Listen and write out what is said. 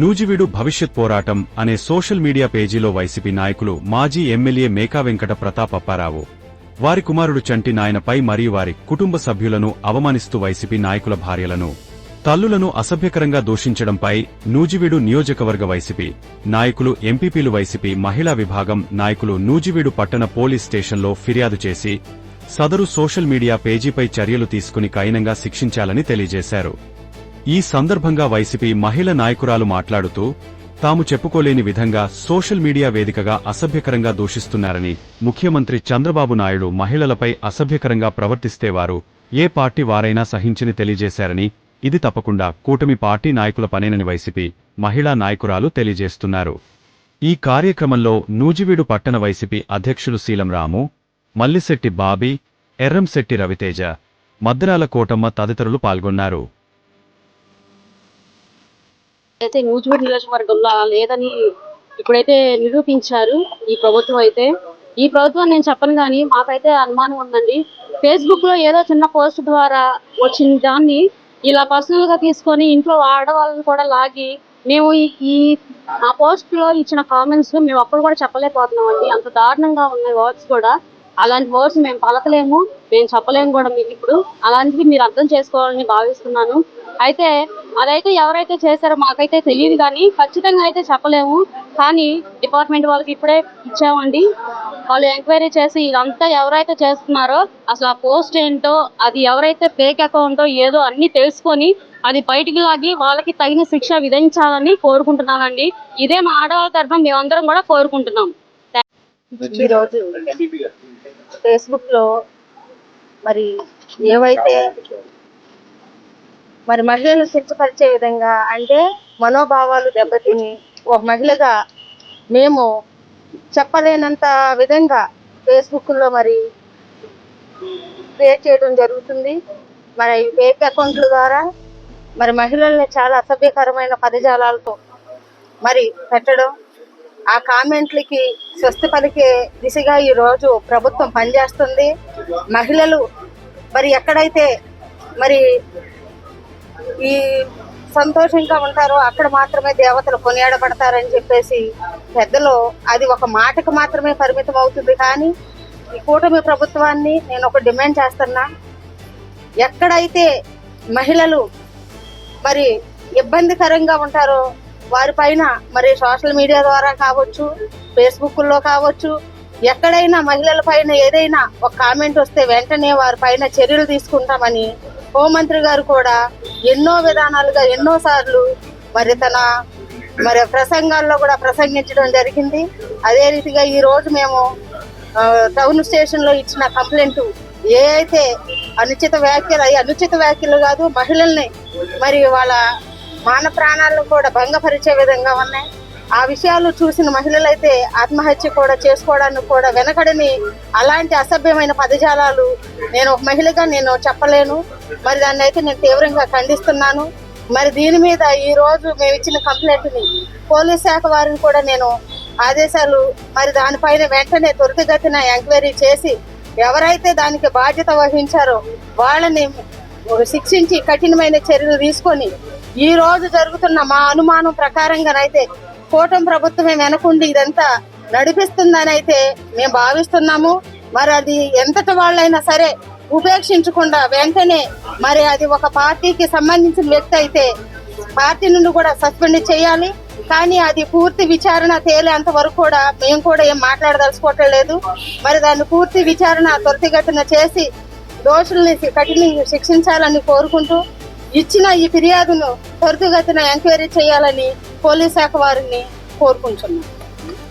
నూజివీడు భవిష్యత్ పోరాటం అనే సోషల్ మీడియా పేజీలో వైసీపీ నాయకులు మాజీ ఎమ్మెల్యే మేకా వెంకట ప్రతాప్ అప్పారావు. వారి కుమారుడు చంటి నాయనపై మరియు వారి కుటుంబ సభ్యులను అవమానిస్తూ వైసీపీ నాయకుల భార్యలను తల్లులను అసభ్యకరంగా దూషించడంపై నూజివీడు నియోజకవర్గ వైసీపీ నాయకులు ఎంపీపీలు వైసీపీ మహిళా విభాగం నాయకులు నూజివీడు పట్టణ పోలీస్ స్టేషన్లో ఫిర్యాదు చేసి సదరు సోషల్ మీడియా పేజీపై చర్యలు తీసుకుని కైనంగా శిక్షించాలని తెలియజేశారు. ఈ సందర్భంగా వైసీపీ మహిళ నాయకురాలు మాట్లాడుతూ తాము చెప్పుకోలేని విధంగా సోషల్ మీడియా వేదికగా అసభ్యకరంగా దూషిస్తున్నారని ముఖ్యమంత్రి చంద్రబాబు నాయుడు మహిళలపై అసభ్యకరంగా ప్రవర్తిస్తే వారు ఏ పార్టీ వారైనా సహించని తెలియజేశారని ఇది తప్పకుండా కూటమి పార్టీ నాయకుల పనేనని వైసీపీ మహిళా నాయకురాలు తెలియజేస్తున్నారు. ఈ కార్యక్రమంలో నూజివీడు పట్టణ వైసీపీ అధ్యక్షులు శీలం రాము మల్లిశెట్టి బాబీ ఎర్రంశెట్టి రవితేజ మద్రాల కోటమ్మ తదితరులు పాల్గొన్నారు. అయితే నూజివీడు నియోజకవర్గంలో అలా లేదని ఇప్పుడైతే నిరూపించారు ఈ ప్రభుత్వం అయితే. ఈ ప్రభుత్వం నేను చెప్పను కానీ మాకైతే అనుమానం ఉందండి. ఫేస్బుక్లో ఏదో చిన్న పోస్ట్ ద్వారా వచ్చిన దాన్ని ఇలా పర్సనల్గా తీసుకొని ఇంట్లో ఆడవాళ్ళని కూడా లాగి మేము ఈ- ఆ పోస్ట్లో ఇచ్చిన కామెంట్స్ మేము అప్పుడు కూడా చెప్పలేకపోతున్నాం అండి అంత దారుణంగా ఉన్న వర్డ్స్ కూడా. అలాంటి వర్డ్స్ మేము పలకలేము మేము చెప్పలేము కూడా మీకు ఇప్పుడు. అలాంటివి మీరు అర్థం చేసుకోవాలని భావిస్తున్నాను. అయితే అదైతే ఎవరైతే చేశారో మాకైతే తెలియదు కానీ ఖచ్చితంగా అయితే చెప్పలేము. కానీ డిపార్ట్మెంట్ వాళ్ళకి ఇప్పుడే ఇచ్చామండి. వాళ్ళు ఎంక్వైరీ చేసి ఇదంతా ఎవరైతే చేస్తున్నారో అసలు ఆ పోస్ట్ ఏంటో అది ఎవరైతే ఫేక్ అకౌంటో ఏదో అన్ని తెలుసుకొని అది బయటికి లాగి వాళ్ళకి తగిన శిక్ష విధించాలని కోరుకుంటున్నానండి ఇదే మా ఆడవాళ్ళ తరఫున మేమందరం కూడా కోరుకుంటున్నాం. ఈరోజు ఫేస్బుక్లో మరి ఏవైతే మరి మహిళను కించపరిచే విధంగా అంటే మనోభావాలు దెబ్బతిని ఒక మహిళగా మేము చెప్పలేనంత విధంగా ఫేస్బుక్లో మరి క్రియేట్ చేయడం జరుగుతుంది. మరి ఫేక్ అకౌంట్ల ద్వారా మరి మహిళల్ని చాలా అసభ్యకరమైన పదజాలాలతో మరి పెట్టడం ఆ కామెంట్లకి స్వస్తి పలికే దిశగా ఈ రోజు ప్రభుత్వం పనిచేస్తుంది. మహిళలు మరి ఎక్కడైతే మరి ఈ సంతోషంగా ఉంటారో అక్కడ మాత్రమే దేవతలు కొనియాడబడతారని చెప్పేసి పెద్దలు అది ఒక మాటకు మాత్రమే పరిమితం అవుతుంది. కానీ ఈ కూటమి ప్రభుత్వాన్ని నేను ఒక డిమాండ్ చేస్తున్నా. ఎక్కడైతే మహిళలు మరి ఇబ్బందికరంగా ఉంటారో వారిపైన మరి సోషల్ మీడియా ద్వారా కావచ్చు ఫేస్బుక్లో కావచ్చు ఎక్కడైనా మహిళల పైన ఏదైనా ఒక కామెంట్ వస్తే వెంటనే వారి పైన చర్యలు తీసుకుంటామని హోంమంత్రి గారు కూడా ఎన్నో విధానాలుగా ఎన్నో సార్లు మరి తన మరి ప్రసంగాల్లో కూడా ప్రసంగించడం జరిగింది. అదే రీతిగా ఈ రోజు మేము టౌన్ స్టేషన్లో ఇచ్చిన కంప్లైంట్ ఏ అయితే అనుచిత వ్యాఖ్యలు అవి అనుచిత వ్యాఖ్యలు కాదు మహిళల్ని మరి వాళ్ళ మాన ప్రాణాలను కూడా భంగపరిచే విధంగా ఉన్నాయి. ఆ విషయాలు చూసిన మహిళలైతే ఆత్మహత్య కూడా చేసుకోవడానికి కూడా వెనకడని అలాంటి అసభ్యమైన పదజాలాలు నేను ఒక మహిళగా నేను చెప్పలేను. మరి దాన్ని అయితే నేను తీవ్రంగా ఖండిస్తున్నాను. మరి దీని మీద ఈ రోజు మేము ఇచ్చిన కంప్లైంట్ని పోలీస్ శాఖ వారిని కూడా నేను ఆదేశాలు మరి దానిపైన వెంటనే త్వరితగతిన ఎంక్వైరీ చేసి ఎవరైతే దానికి బాధ్యత వహించారో వాళ్ళని శిక్షించి కఠినమైన చర్యలు తీసుకొని ఈ రోజు జరుగుతున్న మా అనుమానం ప్రకారంగానైతే కూటమి ప్రభుత్వమే వెనకుండి ఇదంతా నడిపిస్తుందని అయితే మేము భావిస్తున్నాము. మరి అది ఎంతటి వాళ్ళైనా సరే ఉపేక్షించకుండా వెంటనే మరి అది ఒక పార్టీకి సంబంధించిన వ్యక్తి అయితే పార్టీ నుండి కూడా సస్పెండ్ చేయాలి. కానీ అది పూర్తి విచారణ తేలేంత వరకు కూడా మేము కూడా ఏం మాట్లాడదలుచుకోవటం లేదు మరి దాన్ని పూర్తి విచారణ త్వరితగతిన చేసి దోషుల్ని కఠినంగా శిక్షించాలని కోరుకుంటూ ఇచ్చిన ఈ ఫిర్యాదును త్వరితగతిన ఎంక్వైరీ చేయాలని పోలీస్ శాఖ వారిని కోరుకుంటున్నాను